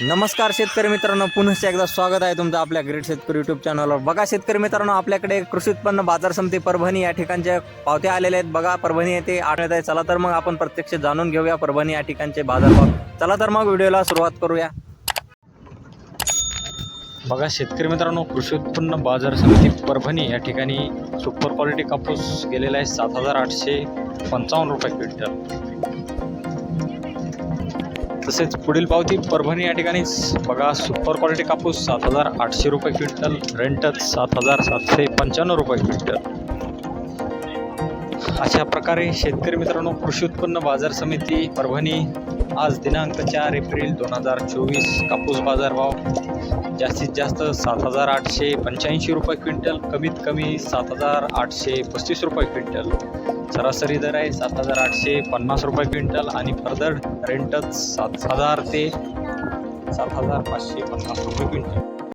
नमस्कार शेतकरी मित्रांनो पुन्हा एकदा स्वागत आहे तुमचं आपल्या ग्रेट शेतकरी युट्यूब चॅनलवर बघा शेतकरी मित्रांनो आपल्याकडे कृषी उत्पन्न बाजार समिती परभणी या ठिकाणच्या पावत्या आलेल्या आहेत बघा परभणी येथे आठवत आहे चला तर मग आपण प्रत्यक्ष जाणून घेऊया परभणी या ठिकाणचे बाजारभाव. चला तर मग व्हिडिओला सुरुवात करूया. बघा शेतकरी मित्रांनो कृषी उत्पन्न बाजार समिती परभणी या ठिकाणी सुपर क्वालिटी कापूस गेलेला आहे सात हजार आठशे पंचावन्न रुपये क्विंटल. तसेच पुढील पावती परभणी या ठिकाणी. बघा सुपर क्वालिटी कापूस सात हजार आठशे रुपये क्विंटल रेंटच सात हजार सातशे पंच्याण्णव रुपये क्विंटल. अशा प्रकारे शेतकरी मित्रांनो कृषी उत्पन्न बाजार समिती परभणी आज दिनांक चार एप्रिल दोन हजार चोवीस कापूस बाजारभाव जास्तीत जास्त सात हजार आठशे पंच्याऐंशी रुपये क्विंटल कमीत कमी सात हजार आठशे पस्तीस रुपये क्विंटल. सरासरी दर आहे सात हजार आठशे पन्नास रुपये क्विंटल आणि फर्दर रेंटच सात हजार ते सात हजार पाचशे पन्नास रुपये क्विंटल.